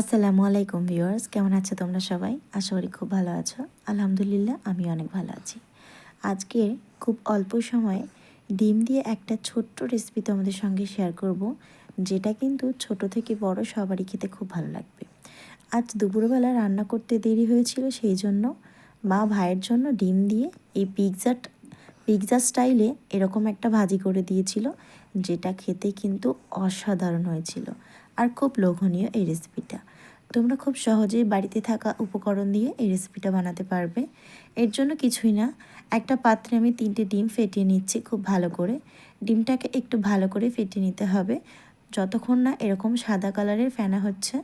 আসসালামু আলাইকুম ভিউয়ার্স, কেমন আছো তোমরা সবাই? আশা করি খুব ভালো আছো। আলহামদুলিল্লাহ, আমি অনেক ভালো আছি। আজকে খুব অল্প সময়ে ডিম দিয়ে একটা ছোট্ট রেসিপি তোমাদের সঙ্গে শেয়ার করব, যেটা কিন্তু ছোট থেকে বড় সবারই খেতে খুব ভালো লাগবে। আজ দুপুরবেলা রান্না করতে দেরি হয়েছিল, সেই জন্য মা ভাইয়ের জন্য ডিম দিয়ে এই পিৎজা পিৎজা স্টাইলে এরকম একটা ভাজি করে দিয়েছিল, যেটা খেতে কিন্তু অসাধারণ হয়েছিল। আর খুব লোভনীয় এই রেসিপিটা তোমরা খুব সহজেই বাড়িতে থাকা উপকরণ দিয়ে এই রেসিপিটা বানাতে পারবে। এর জন্য কিছুই না, একটা পাত্রে আমি তিনটে ডিম ফেটিয়ে নিচ্ছি খুব ভালো করে। ডিমটাকে একটু ভালো করে ফেটিয়ে নিতে হবে, যতক্ষণ না এরকম সাদা কালারের ফেনা হচ্ছে।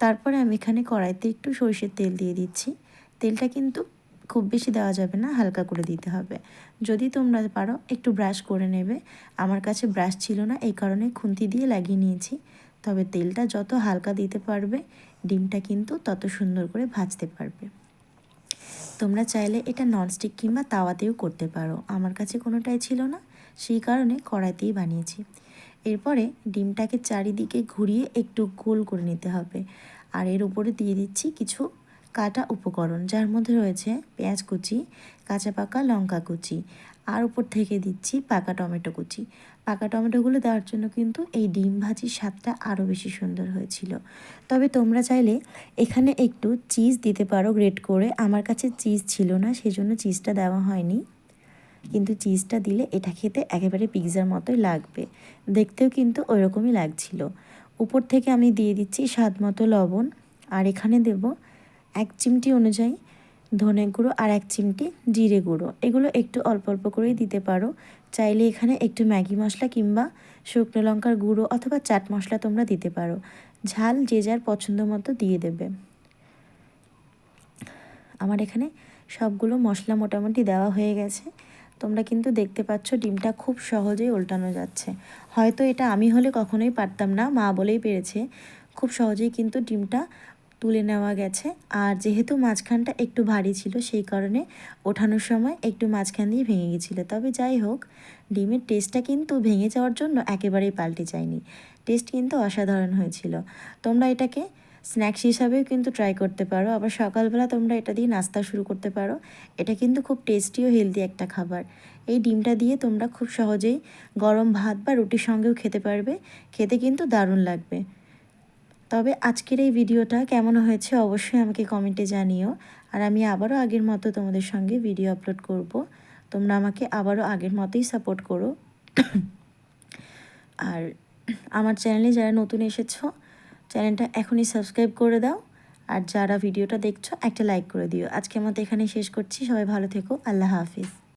তারপরে আমি এখানে কড়াইতে একটু সরষের তেল দিয়ে দিচ্ছি। তেলটা কিন্তু খুব বেশি দেওয়া যাবে না, হালকা করে দিতে হবে। যদি তোমরা পারো, একটু ব্রাশ করে নেবে। আমার কাছে ব্রাশ ছিল না, এই কারণে খুন্তি দিয়ে লাগিয়ে নিয়েছি। তবে তেলটা যত হালকা দিতে পারবে, ডিমটা কিন্তু তত সুন্দর করে ভাজতে পারবে। তোমরা চাইলে এটা ননস্টিক কিংবা তাওয়াতেও করতে পারো। আমার কাছে কোনোটাই ছিল না, সেই কারণে কড়াইতেই বানিয়েছি। এরপরে ডিমটাকে চারিদিকে ঘুরিয়ে একটু গোল করে নিতে হবে। আর এর উপরে দিয়ে দিচ্ছি কিছু কাটা উপকরণ, যার মধ্যে রয়েছে পেঁয়াজ কুচি, কাঁচা পাকা লঙ্কা কুচি, আর উপর থেকে দিচ্ছি পাকা টমেটো কুচি। পাকা টমেটোগুলো দেওয়ার জন্য কিন্তু এই ডিম ভাজির স্বাদটা আরও বেশি সুন্দর হয়েছিল। তবে তোমরা চাইলে এখানে একটু চিজ দিতে পারো গ্রেট করে। আমার কাছে চিজ ছিল না, সেজন্য চিজটা দেওয়া হয়নি। কিন্তু চিজটা দিলে এটা খেতে একেবারে পিৎজার মতোই লাগবে। দেখতেও কিন্তু ওইরকমই লাগছিল। উপর থেকে আমি দিয়ে দিচ্ছি স্বাদ মতো লবণ, আর এখানে দেব এক চিমটি অনুযায়ী ধনে গুঁড়ো আর এক চিমটি জিরে গুঁড়ো। এগুলো একটু অল্প অল্প করেই দিতে পারো। চাইলে এখানে একটু ম্যাগি মশলা কিংবা শুকনো লঙ্কার গুঁড়ো অথবা চাট মশলা তোমরা দিতে পারো। ঝাল যে যার পছন্দ মতো দিয়ে দেবে। আমার এখানে সবগুলো মশলা মোটামুটি দেওয়া হয়ে গেছে। তোমরা কিন্তু দেখতে পাচ্ছ ডিমটা খুব সহজেই উল্টানো যাচ্ছে। হয়তো এটা আমি হলে কখনোই পারতাম না, মা বলেই পেরেছে। খুব সহজেই কিন্তু ডিমটা তুলে নেওয়া গেছে। আর যেহেতু মাঝখানটা একটু ভারী ছিল, সেই কারণে ওঠানোর সময় একটু মাঝখান দিয়ে ভেঙে গেছিল। তবে যাই হোক, ডিমের টেস্টটা কিন্তু ভেঙে যাওয়ার জন্য একেবারেই পাল্টে যায়নি। টেস্ট কিন্তু অসাধারণ হয়েছিল। তোমরা এটাকে স্ন্যাক্স হিসাবেও কিন্তু ট্রাই করতে পারো। আবার সকালবেলা তোমরা এটা দিয়ে নাস্তা শুরু করতে পারো। এটা কিন্তু খুব টেস্টি ও হেলদি একটা খাবার। এই ডিমটা দিয়ে তোমরা খুব সহজেই গরম ভাত বা রুটির সঙ্গেও খেতে পারবে। খেতে কিন্তু দারুণ লাগবে। তবে আজকের এই ভিডিওটা কেমন হয়েছে অবশ্যই আমাকে কমেন্টে জানিও। আর আমি আবারও আগের মতো তোমাদের সঙ্গে ভিডিও আপলোড করব। তোমরা আমাকে আবারও আগের মতোই সাপোর্ট করো। আর আমার চ্যানেলে যারা নতুন এসেছ চ্যানেলটা এখনই সাবস্ক্রাইব করে দাও। আর যারা ভিডিওটা দেখছ, একটা লাইক করে দিও। আজকে মতো এখানে শেষ করছি। সবাই ভালো থেকো। আল্লাহ হাফিজ।